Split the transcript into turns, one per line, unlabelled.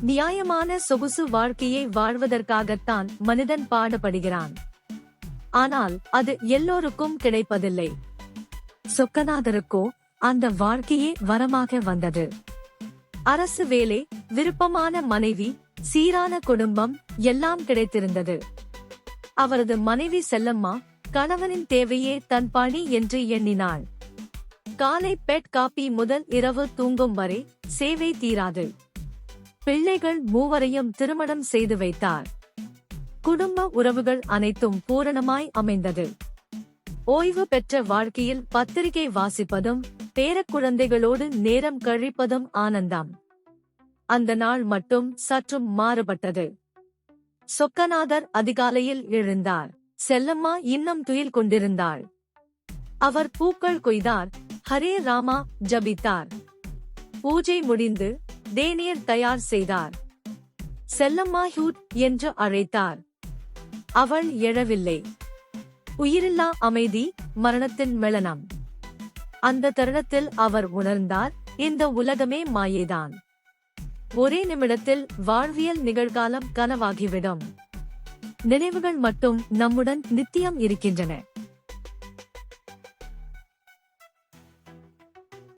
நியாயமான சொகுசு வாழ்க்கையை வாழ்வதற்காகத்தான் மனிதன் பாடுபடுகிறான். ஆனால் அது எல்லோருக்கும் கிடைப்பதில்லை. சொக்கநாதருக்கோ அந்த வாழ்க்கையே வரமாக வந்தது. அரசு வேலை விருப்பமான மனைவி சீரான குடும்பம் எல்லாம் கிடைத்திருந்தது. அவரது மனைவி செல்லம்மா கணவனின் தேவையே தன் பணி என்று எண்ணினாள். காலை பெட் காப்பி முதல் இரவு தூங்கும் வரை சேவை தீராது. பிள்ளைகள் மூவரையும் திருமணம் செய்து வைத்தார். குடும்ப உறவுகள் அனைத்தும் பூரணமாய் அமைந்தது. ஓய்வு பெற்ற வாழ்க்கையில் பத்திரிகை வாசிப்பதும் பேரக்குழந்தைகளோடு நேரம் கழிப்பதும் ஆனந்தம். அந்த நாள் மட்டும் சற்றும் மாறுபட்டது. சொக்கநாதர் அதிகாலையில் எழுந்தார். செல்லம்மா இன்னும் துயில் கொண்டிருந்தாள். அவர் பூக்கள் கொய்தார். ஹரே ராமா ஜபித்தார். பூஜை முடிந்து தேநீர் தயார் செய்தார். செல்லம்மா ஹூட் என்று அழைத்தார். அவள் எழவில்லை. உயிரில்லா அமைதி மரணத்தின் மெளனம். அந்த தருணத்தில் அவர் உணர்ந்தார் இந்த உலகமே மாயேதான். ஒரே நிமிடத்தில் வாழ்வியல் நிகழ்காலம் கனவாகிவிடும். நினைவுகள் மட்டும் நம்முடன் நித்தியம் இருக்கின்றன.